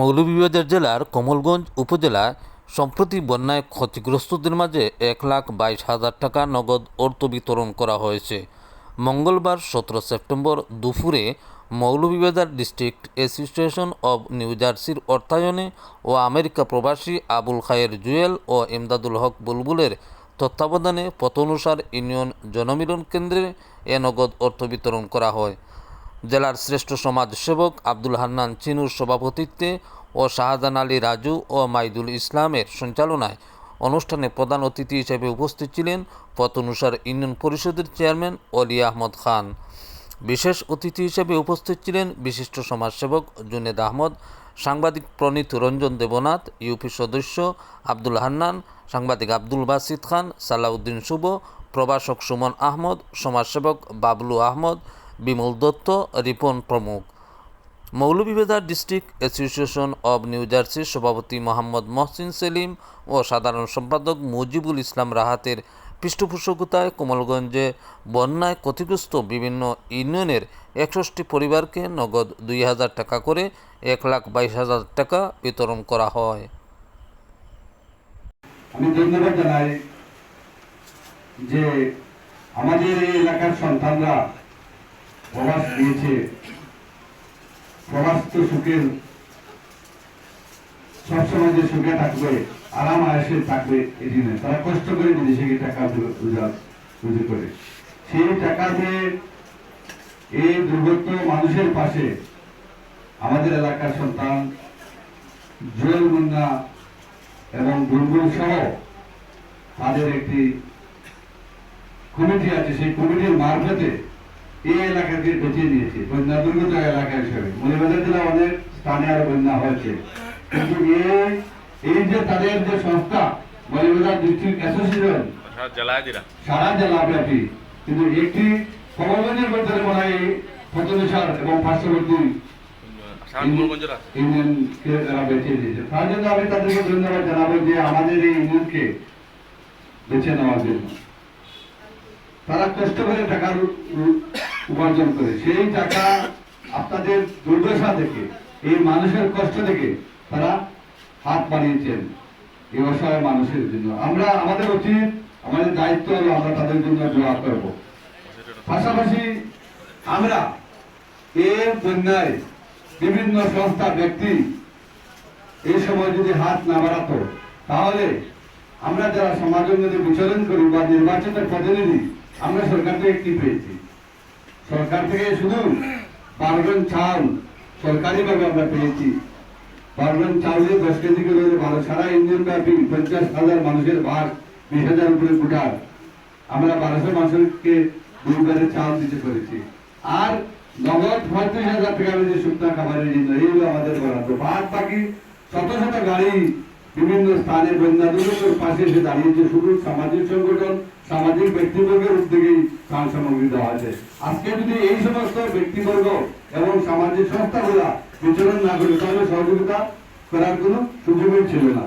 মৌলভীবাজার জেলার কমলগঞ্জ উপজেলায় সম্প্রতি বন্যায় ক্ষতিগ্রস্তদের মাঝে এক লাখ বাইশ হাজার টাকা নগদ অর্থ বিতরণ করা হয়েছে। মঙ্গলবার সতেরো সেপ্টেম্বর দুপুরে Moulvibazar district association of New জার্সির অর্থায়নে ও আমেরিকা প্রবাসী আবুল খায়ের জুয়েল ও ইমদাদুল হক বুলবুলের তত্ত্বাবধানে পতনুসার ইউনিয়ন জনমিলন কেন্দ্রে এ নগদ অর্থ বিতরণ করা হয়। জেলার শ্রেষ্ঠ সমাজসেবক আব্দুল হান্নান চিনুর সভাপতিত্বে ও শাহজাহান আলী রাজু ও মাইদুল ইসলামের সঞ্চালনায় অনুষ্ঠানে প্রধান অতিথি হিসেবে উপস্থিত ছিলেন পতনুসার ইউনিয়ন পরিষদের চেয়ারম্যান অলি আহমদ খান। বিশেষ অতিথি হিসেবে উপস্থিত ছিলেন বিশিষ্ট সমাজসেবক জুনেদ আহমদ, সাংবাদিক প্রণীত রঞ্জন দেবনাথ, ইউপি সদস্য আব্দুল হান্নান, সাংবাদিক আব্দুল বাসিদ খান, সালাউদ্দিন শুভ, প্রভাষক সুমন আহমদ, সমাজসেবক বাবলু আহমদ বিমল দত্ত, রিপন প্রমুখ। Moulvibazar district association of New জার্সির সভাপতি মোহাম্মদ মহসিন সেলিম ও সাধারণ সম্পাদক মুজিবুল ইসলাম রাহাতের পৃষ্ঠপোষকতায় কোমলগঞ্জে বন্যায় ক্ষতিগ্রস্ত বিভিন্ন ইউনিয়নের একষট্টি পরিবারকে নগদ দুই হাজার টাকা করে এক লাখ বাইশ হাজার টাকা বিতরণ করা হয়। আমি ধন্যবাদ জানাই যে আমাদের এই এলাকার সন্তানরা প্রবাস দিয়েছে। প্রবাস তো সুখের, সবসময় যে সুখে থাকবে, আরাম আয়সে থাকবে এটি নয় তারা কষ্ট করে বিদেশে গিয়ে টাকা রোজগার রুজি করে। সেই টাকা দিয়ে এই দুর্গত মানুষের পাশে আমাদের এলাকার সন্তান জুয়েল মুন্না এবং বুলবুল সহ তাদের একটি কমিটি আছে। সেই কমিটির মারফতে এই এলাকাকে বেছে নিয়েছে বন্যা দুর্গত এলাকা হিসেবে। মলিবাজার জেলা অনেক স্থানে আরও বন্যা হয়েছে। কিন্তু এই যে তাদের যে সংস্থা মলিবাজার ডিস্ট্রিক্ট অ্যাসোসিয়েশন সারা জেলায় জেলা ব্যাপী কিন্তু একটি কমলগঞ্জের মধ্যে মনে হয় ফতনেশ্বর এবং পার্শ্ববর্তী ইউনিয়নকে বেছে দিয়েছে। তার জন্য আমি তাদেরকে ধন্যবাদ জানাব যে আমাদের এই ইউনিয়নকে বেছে নেওয়ার জন্য। তারা কষ্ট করে টাকা উ- উ- উপার্জন করে। সেই টাকা আপনাদের দুর্দশা দেখে, এই মানুষের কষ্ট দেখে তারা হাত বাড়িয়েছেন এই অসহায় মানুষের জন্য। আমরা আমাদের উচিত, আমাদের দায়িত্ব হলো আমরা তাদের জন্য দোয়া করব। পাশাপাশি আমরা এর বন্যায় বিভিন্ন সংস্থা, ব্যক্তি এই সময় যদি হাত না বাড়াতো, তাহলে আমরা যারা সমাজের মধ্যে বিচরণ করি বা নির্বাচনের প্রতিনিধি, আমরা সরকার থেকে কি পেয়েছি? সরকার থেকে শুধু পারবেন চাল সরকারি ভাবে আমরা পেয়েছি। পারবেন চাউলে দশ কেজি করে ভালো। সারা ইন্ডিয়ান ব্যাপী পঞ্চাশ হাজার মানুষের ভাগ বিশ হাজার উপরে কোটার আমরা বারোশো মানুষকে দুবারে চাল দিতে পেরেছি। আর নগদ পঁয়ত্রিশ হাজার টাকা শুকনা খাবারের জন্য এইগুলো আমাদের বরাদ্দ। বাদ বাকি শত শত গাড়ি বিভিন্ন স্থানে বন্যা পাশে এসে দাঁড়িয়েছে শুধু সামাজিক সংগঠন, সামাজিক ব্যক্তিবর্গের উদ্যোগেই ত্রাণ সামগ্রী দেওয়া আছে আজকে যদি এই সমস্ত ব্যক্তিবর্গ এবং সামাজিক সংস্থাগুলা বিচরণ না করে, তাহলে সহযোগিতা করার কোনো সুযোগই ছিল না।